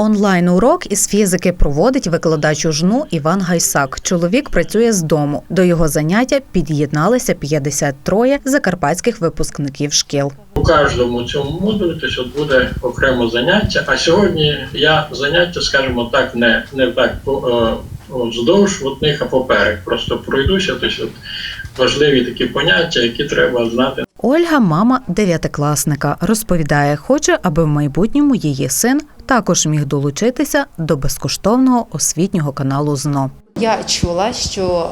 Онлайн урок із фізики проводить викладач ужну Іван Гайсак. Чоловік працює з дому. До його заняття під'єдналися 53 закарпатських випускників шкіл. У кожному цьому модулі тобто, буде окремо заняття. А сьогодні я заняття, скажімо так, не, не так е, вздовж одних, а поперек. Просто пройдуся. Тобто, важливі такі поняття, які треба знати Ольга, мама дев'ятикласника, розповідає, хоче, аби в майбутньому її син також міг долучитися до безкоштовного освітнього каналу ЗНО. Я чула, що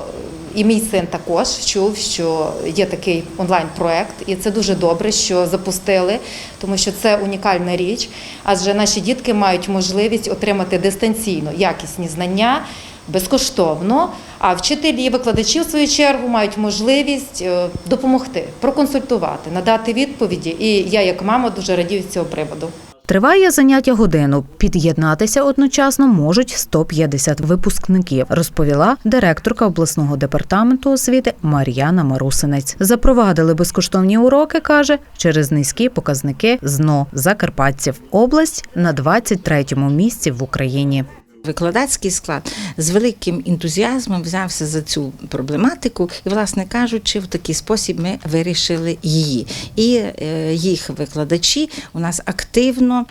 і мій син також чув, що є такий онлайн-проект, і це дуже добре, що запустили, тому що це унікальна річ. Адже наші дітки мають можливість отримати дистанційно якісні знання безкоштовно. А вчителі і викладачі, в свою чергу, мають можливість е, допомогти, проконсультувати, надати відповіді. І я, як мама, дуже радію з цього приводу. Триває заняття годину. Під'єднатися одночасно можуть 150 випускників, розповіла директорка обласного департаменту освіти Мар'яна Марусинець. Запровадили безкоштовні уроки, каже, через низькі показники ЗНО закарпатців. Область на 23-му місці в Україні. Викладацький склад з великим ентузіазмом взявся за цю проблематику, і, власне кажучи, в такий спосіб ми вирішили її. І е, їх викладачі у нас активно.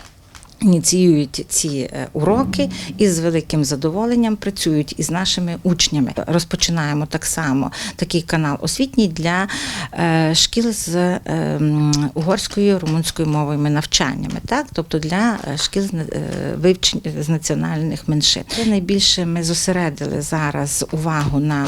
Ініціюють ці е, уроки і з великим задоволенням працюють із нашими учнями. Розпочинаємо так само такий канал освітній для е, шкіл з е, угорською румунською мовами навчаннями, так тобто для шкіл вивчень з національних меншин. Найбільше ми зосередили зараз увагу на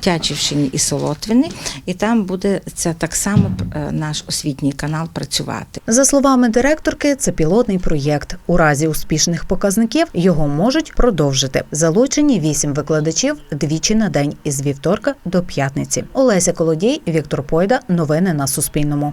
Тячівщині і Солотвіни, і там буде це так само наш освітній канал працювати. За словами директорки, це пілотний проєкт. У разі успішних показників його можуть продовжити. Залучені вісім викладачів двічі на день із вівторка до п'ятниці. Олеся Колодій, Віктор Пойда. Новини на Суспільному.